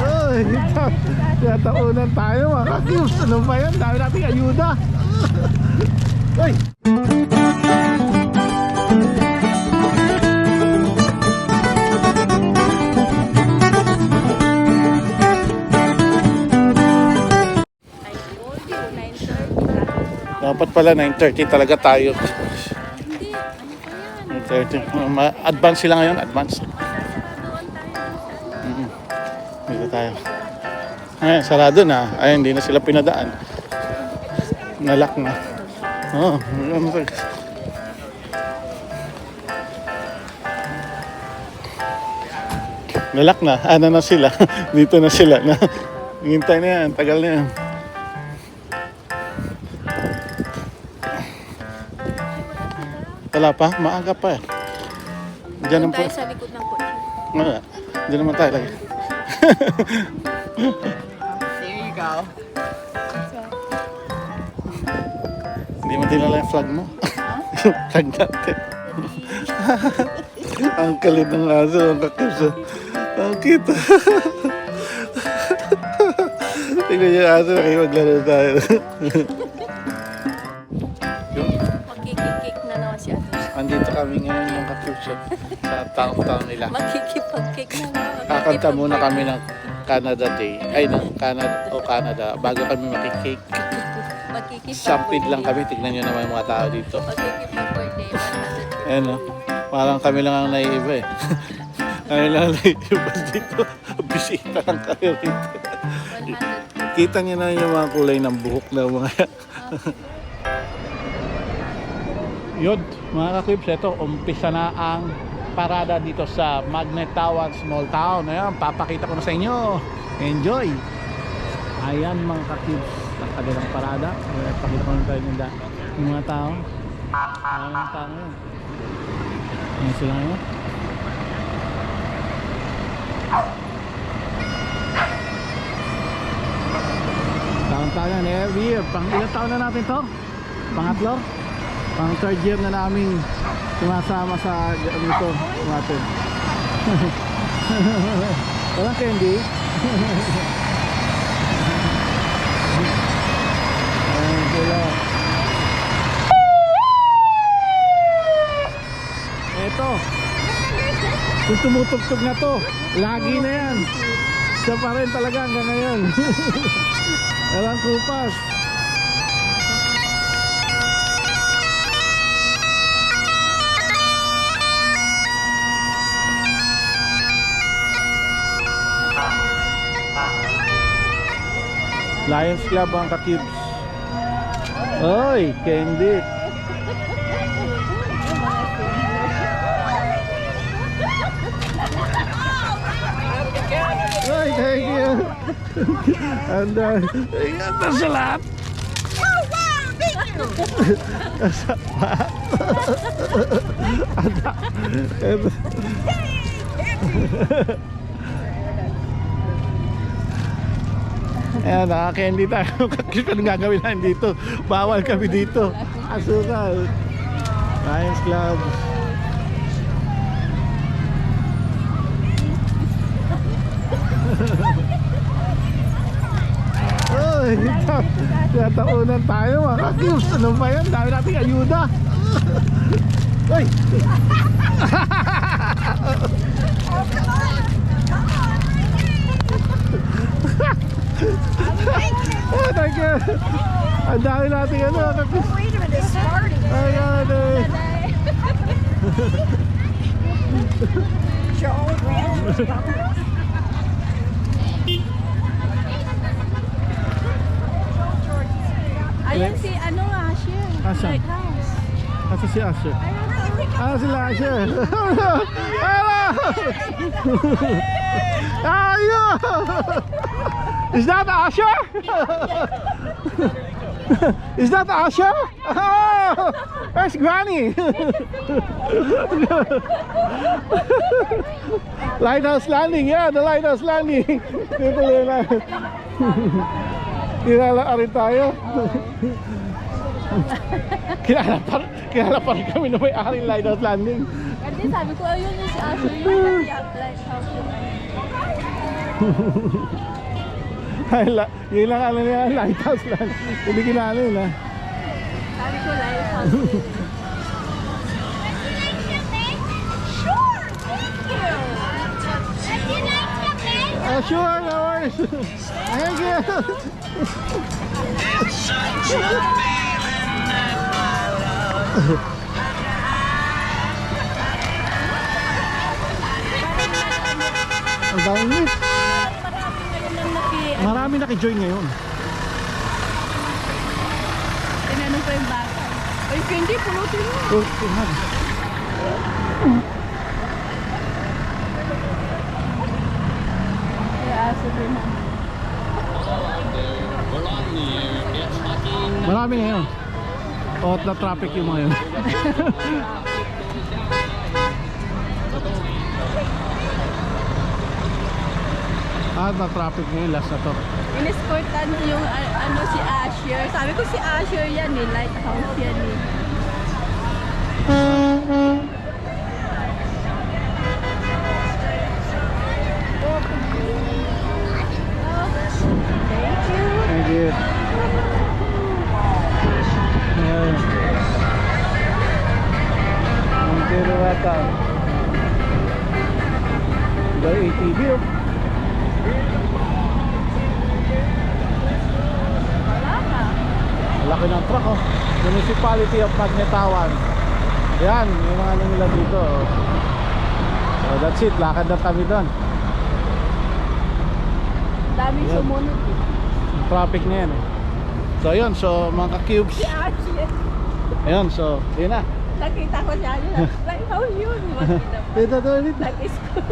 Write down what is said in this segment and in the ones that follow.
Ay, tiyataunan tayo mga kakibs. Ano ba yan? Dami nating ayuda. Ay! I told you, 9.30 lang. Dapat pala 9.30 talaga tayo. Hindi, ano pa yan? 9.30. Ma- advance sila ngayon, advance. Ay, sarado na. Ay, hindi na sila pinadaan. Nalak na. Oo. Oh, Nalak na. Ano na sila? Dito na sila. Na, hintay na yan. Tagal na yan. Wala pa? Maaga pa eh. Diyan po. tayo sa likod ng kotse. Wala. Diyan naman tayo lagi. Hindi mo dinala yung flag mo. yung flag natin. ang kalit ng aso, ang kakasa. Ang kita. Tingnan niyo yung aso, nakimaglaro tayo. Magkikikik na naman si Ate. Andito kami ngayon mga kakipsa sa taong-taong nila. Magkikipag-cake na naman. Kakanta muna kami ng Canada Day. Ay, ng Canada o Canada bago kami makikake. Magkikipag-birthday. Sampid lang kami. Tignan nyo naman yung mga tao dito. Magkikipag-birthday. 100. Ayan o. Parang kami lang ang naiiba eh. kami lang ang naiiba dito. Bisita lang kami rito. 100. Kita niyo na yung mga kulay ng buhok na mga... Yun, mga kaklips, ito, umpisa na ang parada dito sa Magnet Town, small town. Ayan, papakita ko na sa inyo. Enjoy! Ayan mga kaklips, ang kanilang parada. Pakita ko na tayo da- yung mga tao. Ayan mga tao ngayon. Ayan sila ngayon. Taon-taon every year. Pang ilang taon na natin to? Pangatlo? Pang third year na namin sumasama sa dito natin. Walang candy? Kung tumutugtog na to, lagi na yan. Siya pa rin talaga hanggang ngayon. Walang kupas. Lions Club ang kakibs. Oy, candy. And uh, ayan na sa lahat. Ito. Ayan, nakaka-candy tayo. Kakis anong gagawin natin dito? Bawal kami dito. Asukal. Lions Club. Ay, tiyataunan tayo mga kakis. Ano ba yan? Dami nating ayuda. Ay! Oh, thank you. Ang dami nating ano. Wait a minute, it's starting. Ayan eh. Joe Ayan si ano siya. Asan? Lighthouse. Asa si Asher? Ah, sila Asher. Hello! Ayo! Is that Asher? Is that Asher? Oh, where's Granny? lighthouse landing, yeah, the lighthouse landing. Dito na. Kilala rin tayo. kilala pa, kilala pa rin kami na may aking lighthouse landing. Hindi, sabi ko, ayun yung si Asher yun. Kasi yung lighthouse yung ano. Ay, la- yun lang ano niya, lighthouse lang. Hindi kinano yun ha. Sabi ko, lighthouse. Oh, sure, no worries. Thank you. Ang dami miss. Marami ngayon ang naki... Marami naki-join ngayon. Tinanong ko yung bata. Ay, hindi, pulutin mo. Oh, tingnan. Kaya aso din na. Marami ngayon. Oot na traffic yung mga yun. ah, na traffic ngayon, last na to. In-escortan yung ano si Asher. Sabi ko si Asher yan eh. Lighthouse yan eh. You. Ayan. Ang tiro ata. By ATV oh. Laki ng truck oh. Municipality of Magnetawan. Yan, yung mga ano nila dito. oh. So that's it, lakad na kami doon. Dami Yan. sumunod eh. Traffic na yan eh. So yun, so mga ka-cubes. Ayun, so yun na. Nakita ko siya yun. Lighthouse yun. Makita mo. Dito to ulit. Nag-escort.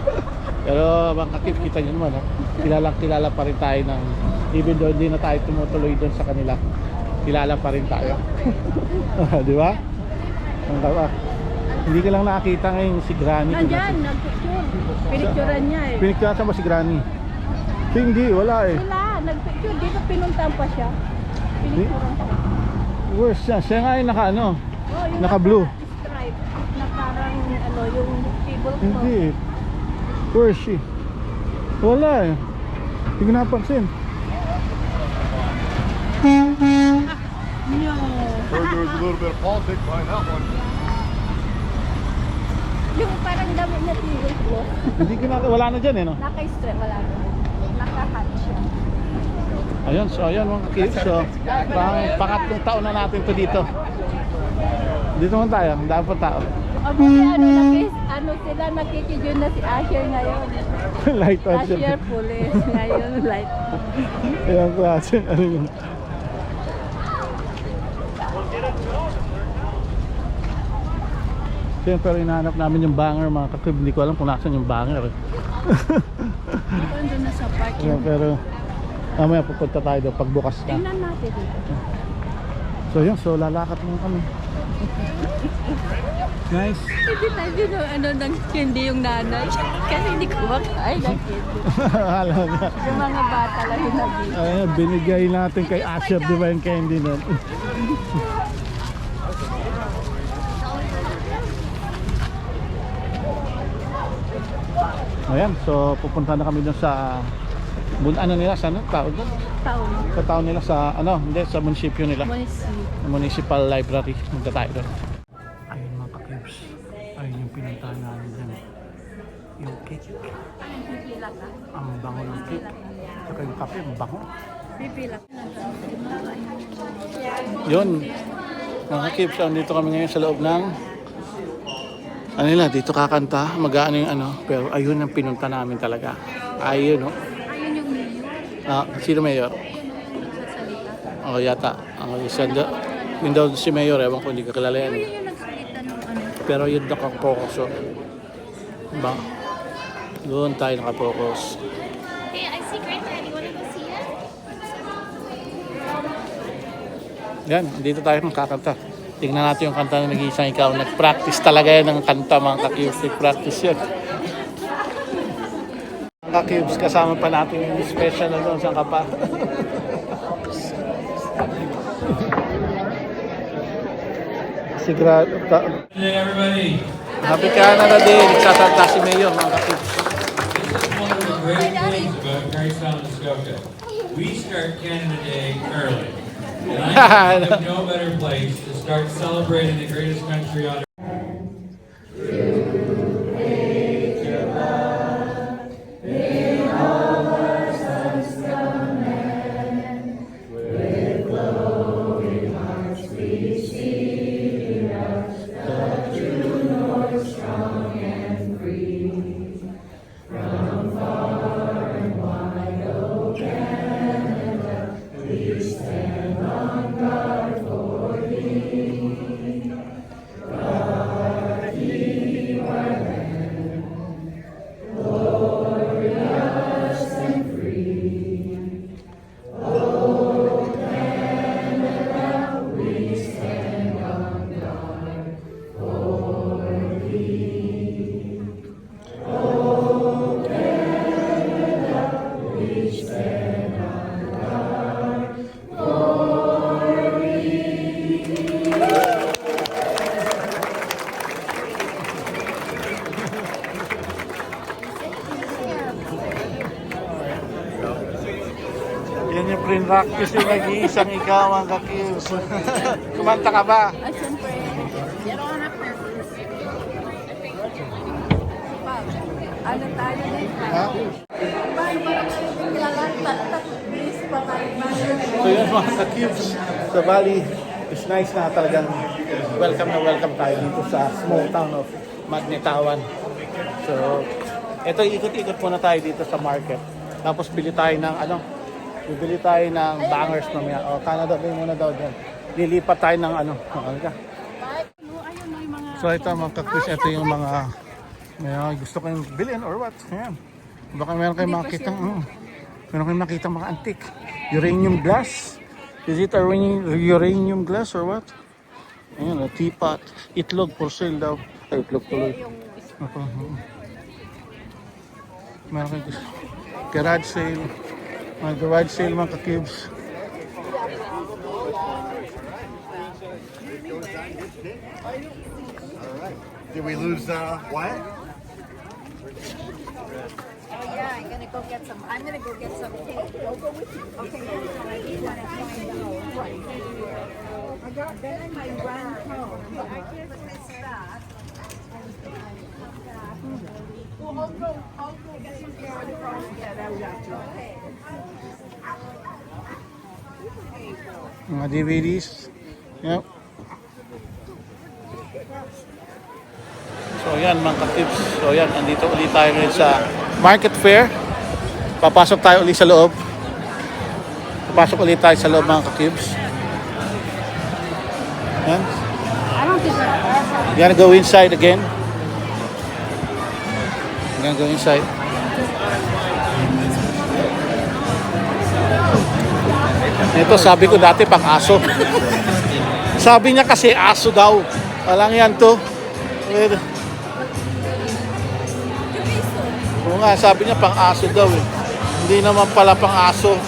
Pero mga ka-cubes, kita nyo naman, oh. kilala kilala pa rin tayo ng, even though hindi na tayo tumutuloy doon sa kanila, kilala pa rin tayo. Di ba? Ang tawa. Hindi ka lang nakakita ngayon si Granny. Nandyan, nagpicture. Pinicturean niya eh. Pinikta mo si Granny. Hindi, wala eh. Wala, nagpicture. Dito pinuntahan pa siya. Pinicturean siya. Worse siya. Siya nga yung naka ano. Oh, yung Naka-blue. Stripe. Na parang ano, yung table ko. Hindi eh. Where's she? Wala eh. Hindi ko napansin. No. There's a little bit of politics behind that one. Yung parang damit na table cloth. Hindi ko na, wala na dyan eh no. Naka-strap, wala na. Naka-hat siya. Ayun, so ayun mga kids. So, pang, pangatlong taon na natin to dito. Dito naman tayo, ang dami pa tao. O buti ano, nakis, ano sila, nakikidyo na si Asher ngayon. Light on Asher siya. police. Ngayon, light. Ayun klase. Ano yun? Siyempre, hinahanap namin yung banger mga kakib. Hindi ko alam kung nasan yung banger. eh. Ito na sa park. Ayun, pero mamaya pupunta tayo doon pagbukas na. Tingnan natin dito. So yun, so lalakat lang kami. Nice. Hindi tayo din ano ng candy yung nanay. Kasi hindi ko makain ng candy. Alam niya. Yung mga bata lang yung nabili. Ayun, binigay natin kay Asher, di ba yung candy nun? Ayan, so pupunta na kami dun sa bun ano nila sa ano doon? Taon. Sa town nila sa ano, hindi sa munisipyo nila. Monisi. Municipal Library. Magda tayo doon. Ayun mga ka-cubes. Ayun yung pinuntahan namin dyan. Yung cake. Ang bango ng cake. Saka yung kape, ang bango. Yun. Mga kips, dito kami ngayon sa loob ng ano nila, dito kakanta, mag-ano yung ano, pero ayun ang pinunta namin talaga. Ayun, no? Yung mayor. Ah, sino mayor? Ako yata. Ako isa da- Yun daw si mayor, ewan ko, hindi ko kilala yan. Eh. Pero yun nakapokus, oh. Ba? Doon tayo nakapokus. Hey, I see Great Dad. You want to go see it? Yan, dito tayo kakanta. Tingnan natin yung kanta na nag-iisang ikaw. Nag-practice talaga yan ng kanta mga ka-cubes. Nag-practice yan. Ka-cubes, kasama pa natin yung special na doon sa kapa. si Gra... Ta- Hey everybody, Happy Canada Day. Nagsasalta si Mayor mga kakibs. one of the great things about Carson, Muskoka. We start Canada Day early. And I think of no better place to start celebrating the greatest country on Yan yung practice yung nag-iisang ikaw ang kakibs. Kumanta ka ba? Ay, siyempre. Ano tayo din? Ha? So yun mga ka-cubes, sa Bali, it's nice na talagang welcome na welcome tayo dito sa small town of Magnetawan. So, ito ikot-ikot muna tayo dito sa market. Tapos bili tayo ng ano, bibili tayo ng bangers mamaya. O, Canada Day muna daw dyan. Lilipat tayo ng ano, ano ka? So ito mga ka-cubes, ito yung mga may mga gusto kayong bilhin or what. Ayan. Baka meron kayong makitang, mm, meron kayong makitang mga antique. Uranium glass. Is it a uranium, uranium glass or what? Ayan, a teapot. Itlog for sale daw. Ay, itlog tuloy. Ako, mm. Meron kayong gusto. Garage sale. Mga garage sale mga ka-cubes. Did we lose uh, Wyatt? Yeah, I'm gonna go get some. I'm gonna go get some cake. I'll go with you. Okay. I need one at mine. I got then I might run home. I can't miss that. Well, I'll go. I'll go get some cake across that out after. Okay. Mga DVDs. Yep. So yan mga ka-tips. So yan, andito ulit tayo ngayon sa Market Fair. Papasok tayo ulit sa loob. Papasok ulit tayo sa loob mga ka-cubes. Yan. You gonna go inside again? You gonna go inside? Ito sabi ko dati pang aso. sabi niya kasi aso daw. Walang yan to. Oo nga, sabi niya pang aso daw eh. Hindi naman pala pang aso.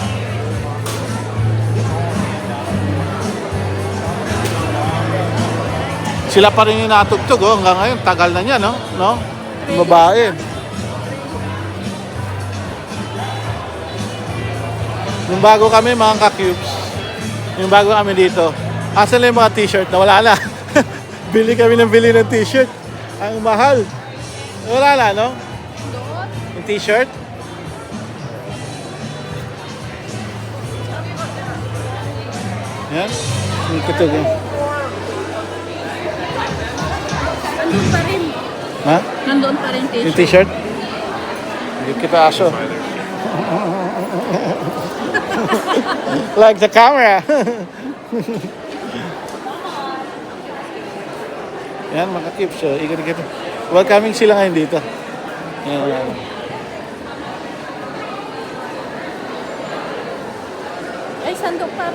Sila pa rin yung natugtog oh. Hanggang ngayon, tagal na niya, no? No? Babae. Nung bago kami mga ka-cubes, yung bago kami dito, asan lang yung mga t-shirt na wala na. bili kami ng bili ng t-shirt. Ang mahal. Wala na, no? Yung t-shirt. Yan. Yung kitog yan. Nandun pa rin. Ha? Nandun pa rin Yung t-shirt. t-shirt? Hindi kita aso. like the camera. Yan, mga kips. So, ikot-ikot. Welcoming sila ngayon dito. Yan, yan. Ay, sandok pa.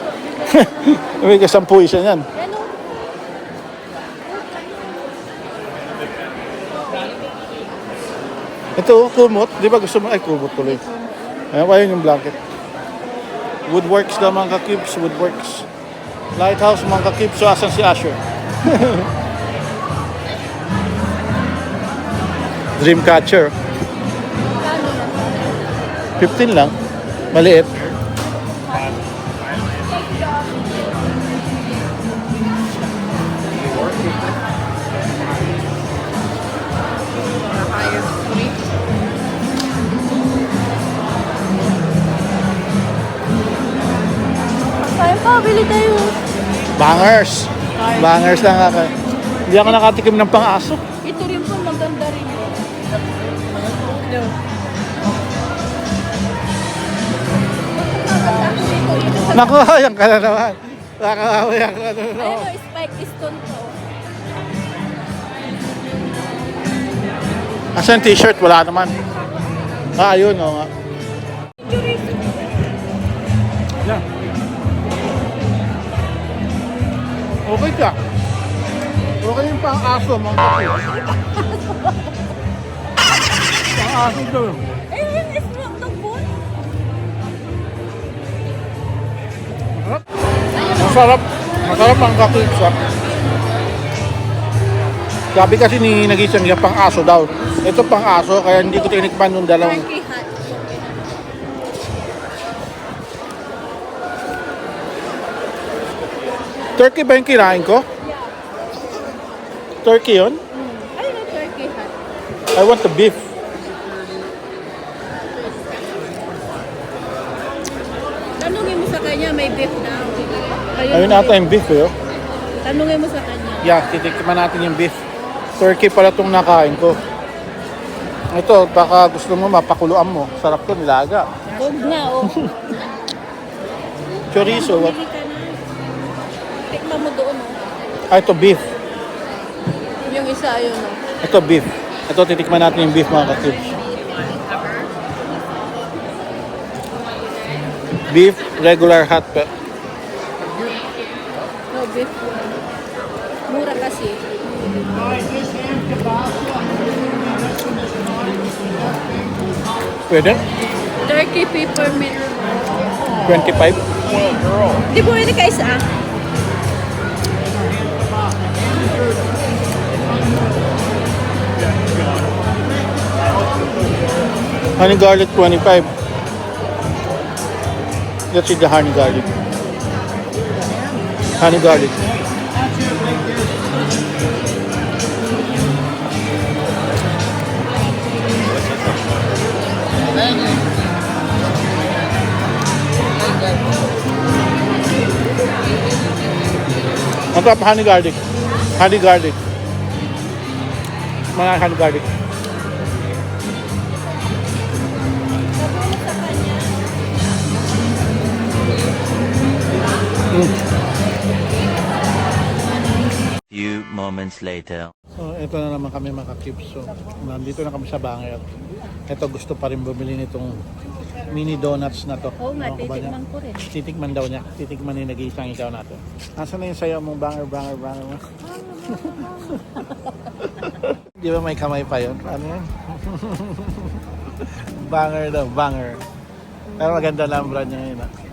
May kasampu isa yan. Ano? Ito, kumot. Di ba gusto mo? Ay, kumot tuloy. Ayan, ayun yung blanket. Woodworks daw mga kakibs, woodworks. Lighthouse mga kakibs, so asan si Asher? Dreamcatcher. Kano na? 15 lang. Maliit. Bili tayo. Bangers. Bangers lang ako. Hindi ako nakatikim ng pang-aso. Ito rin po, maganda rin. No. Naku, yan ka na naman. Nakakawayan ka na naman. Ayun, spike stone to. Asan t-shirt? Wala naman. Ah, ayun, oo nga. Okay ka. Okay yung pang-aso, mga kapit. Pang-aso to. Ayun, is not the boy. Masarap. Masarap ang kakitsa. Sabi kasi ni Nagisang yung pang-aso daw. Ito pang-aso, kaya hindi ko tinikman yung dalawang. Turkey ba yung kinain ko? Turkey yun? Ayun, ang turkey hat. I want the beef. Tanungin mo sa kanya, may beef na. Ayun ata yung beef eh. oh. Tanungin mo sa kanya. Yeah, titikman natin yung beef. Turkey pala itong nakain ko. Ito, baka gusto mo mapakuluan mo. Sarap to, nilaga. Huwag na, oh. Chorizo. What? Bili ka na. Tikman mo doon, oh. Ah, ito beef. Yung isa, ayun, oh. Ito beef. Ito, titikman natin yung beef mga kakibs. Beef, regular hot pepper. No, beef. Mura kasi. Pwede? Turkey peppermint. 25? Di po pwede ka isa. Honey garlic 25. Let's eat the honey garlic. Honey garlic. Top honey garlic. Honey garlic. Mga honey garlic. Few moments later. So, ito na naman kami mga kips. So, nandito na kami sa Banger. Ito gusto pa rin bumili nitong mini donuts na to. Oo nga, Mga kabayan. titikman ko rin. Titikman daw niya. Titikman ni nag-iisang ikaw natin. Nasaan na yung sayo mong banger, banger, banger mo? Di ba may kamay pa yun? Ano yan? banger daw, banger. Pero maganda lang ang brand niya ngayon. ah.